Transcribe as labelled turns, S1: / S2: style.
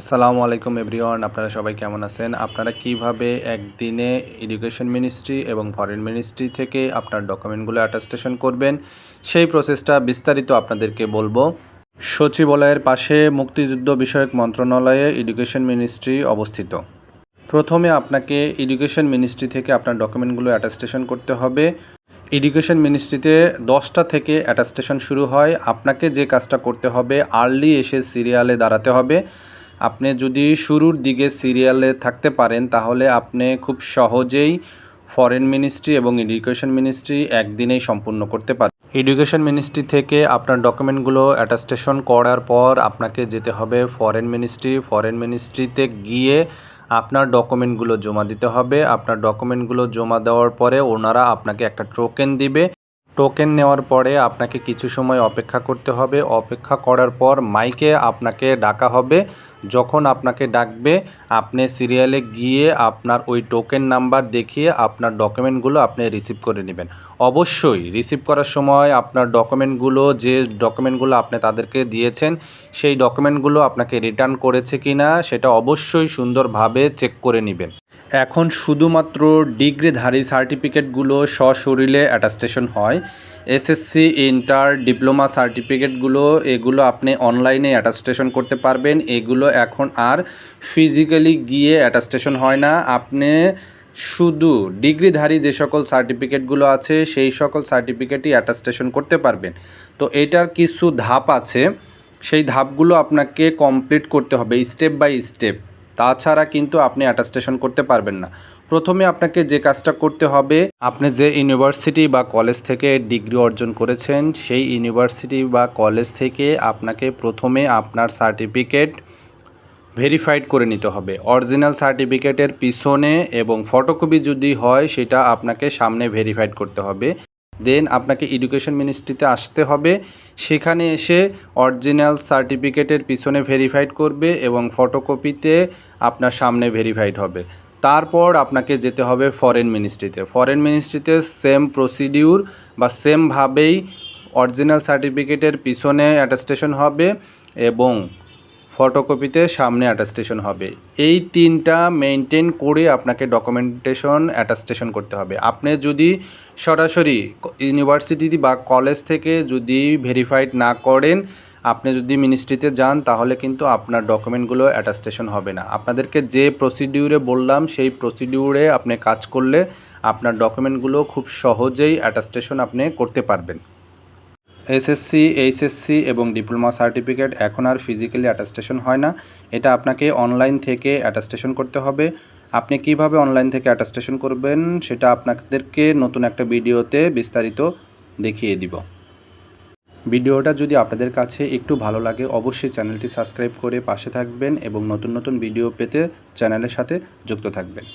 S1: আসসালামু আলাইকুম এভরিওয়ান, আপনারা সবাই কেমন আছেন? আপনারা কীভাবে একদিনে এডুকেশন মিনিস্ট্রি এবং ফরেন মিনিস্ট্রি থেকে আপনার ডকুমেন্টগুলো অ্যাটাস্টেশন করবেন? সেই প্রসেসটা বিস্তারিত আপনাদেরকে বলব। সচিবালয়ের পাশে মুক্তিযুদ্ধ বিষয়ক মন্ত্রণালয়ে এডুকেশন মিনিস্ট্রি অবস্থিত। প্রথমে আপনাকে এডুকেশন মিনিস্ট্রি থেকে আপনার ডকুমেন্টগুলো অ্যাটাস্টেশন করতে হবে। এডুকেশন মিনিস্ট্রিতে দশটা থেকে অ্যাটাস্টেশন শুরু হয়। আপনাকে যে কাজটা করতে হবে আর্লি এসে সিরিয়ালে দাঁড়াতে হবে। আপনি যদি শুরুর দিকে সিরিয়ালে থাকতে পারেন, তাহলে আপনি খুব সহজেই ফরেন মিনিস্ট্রি এবং এডুকেশন মিনিস্ট্রি একদিনেই সম্পূর্ণ করতে পারেন এডুকেশন মিনিস্ট্রি থেকে আপনার ডকুমেন্টগুলো অ্যাটাস্টেশন করার পর আপনাকে যেতে হবে ফরেন মিনিস্ট্রি ফরেন মিনিস্ট্রিতে গিয়ে আপনার ডকুমেন্টগুলো জমা দিতে হবে। আপনার ডকুমেন্টগুলো জমা দেওয়ার পরে ওনারা আপনাকে একটা টোকেন দিবে। টোকেন নেওয়ার পরে আপনাকে কিছু সময় অপেক্ষা করতে হবে। অপেক্ষা করার পর মাইকে আপনাকে ডাকা হবে। যখন আপনাকে ডাকবে, আপনি সিরিয়ালে গিয়ে আপনার ওই টোকেন নাম্বার দেখিয়ে আপনার ডকুমেন্টগুলো আপনি রিসিভ করে নেবেন। অবশ্যই রিসিভ করার সময় আপনার ডকুমেন্টগুলো যে ডকুমেন্টগুলো আপনি তাদেরকে দিয়েছেন, সেই ডকুমেন্টগুলো আপনাকে রিটার্ন করেছে কি না সেটা অবশ্যই সুন্দরভাবে চেক করে নেবেন। এখন শুধুমাত্র ডিগ্রিধারী সার্টিফিকেটগুলো সশরীরে অ্যাটাস্টেশন হয়। এসএসসি, ইন্টার, ডিপ্লোমা সার্টিফিকেটগুলো, এগুলো আপনি অনলাইনে অ্যাটাস্টেশন করতে পারবেন। এগুলো এখন আর ফিজিক্যালি গিয়ে অ্যাটাস্টেশন হয় না। আপনি শুধু ডিগ্রিধারী যে সকল সার্টিফিকেটগুলো আছে, সেই সকল সার্টিফিকেটই অ্যাটাস্টেশন করতে পারবেন। তো এটার কিছু ধাপ আছে। সেই ধাপগুলো আপনাকে কমপ্লিট করতে হবে স্টেপ বাই স্টেপ তাছাড়া কিন্তু আপনি অ্যাটাস্টেশন করতে পারবেন না। প্রথমে আপনাকে যে কাজটা করতে হবে, আপনি যে ইউনিভার্সিটি বা কলেজ থেকে ডিগ্রি অর্জন করেছেন, সেই ইউনিভার্সিটি বা কলেজ থেকে আপনাকে প্রথমে আপনার সার্টিফিকেট ভেরিফাইড করে নিতে হবে। অরিজিনাল সার্টিফিকেটের পিছনে এবং ফটোকপি যদি হয়, সেটা আপনাকে সামনে ভেরিফাইড করতে হবে। দেন আপনাকে এডুকেশন মিনিস্ট্রিতে আসতে হবে। সেখানে এসে অরিজিনাল সার্টিফিকেটের পিছনে ভেরিফাইড করবে এবং ফটোকপিতে আপনার সামনে ভেরিফাইড হবে। তারপর আপনাকে যেতে হবে ফরেন মিনিস্ট্রিতে। ফরেন মিনিস্ট্রিতে সেম প্রসিডিউর বা সেমভাবেই অরিজিনাল সার্টিফিকেটের পিছনে অ্যাটাস্টেশন হবে এবং ফটোকপিতে সামনে অ্যাটাস্টেশন হবে। এই তিনটা মেনটেন করে আপনাকে ডকুমেন্টেশন অ্যাটাস্টেশন করতে হবে। আপনি যদি সরাসরি ইউনিভার্সিটি বা কলেজ থেকে যদি ভেরিফাইড না করেন, আপনি যদি মিনিস্ট্রিতে যান, তাহলে কিন্তু আপনার ডকুমেন্টগুলো অ্যাটাস্টেশন হবে না। আপনাদেরকে যে প্রসিডিউরে বললাম, সেই প্রসিডিউরে আপনি কাজ করলে আপনার ডকুমেন্টগুলো খুব সহজেই অ্যাটাস্টেশন আপনি করতে পারবেন। এসএসসি, এইচএসসি এবং ডিপ্লোমা সার্টিফিকেট এখন আর ফিজিক্যালি অ্যাটাস্টেশন হয় না। এটা আপনাকে অনলাইন থেকে অ্যাটাস্টেশন করতে হবে। আপনি কীভাবে অনলাইন থেকে অ্যাটাস্টেশন করবেন সেটা আপনাদেরকে নতুন একটা ভিডিওতে বিস্তারিত দেখিয়ে দিব। ভিডিওটা যদি আপনাদের কাছে একটু ভালো লাগে, অবশ্যই চ্যানেলটি সাবস্ক্রাইব করে পাশে থাকবেন এবং নতুন নতুন ভিডিও পেতে চ্যানেলের সাথে যুক্ত থাকবেন।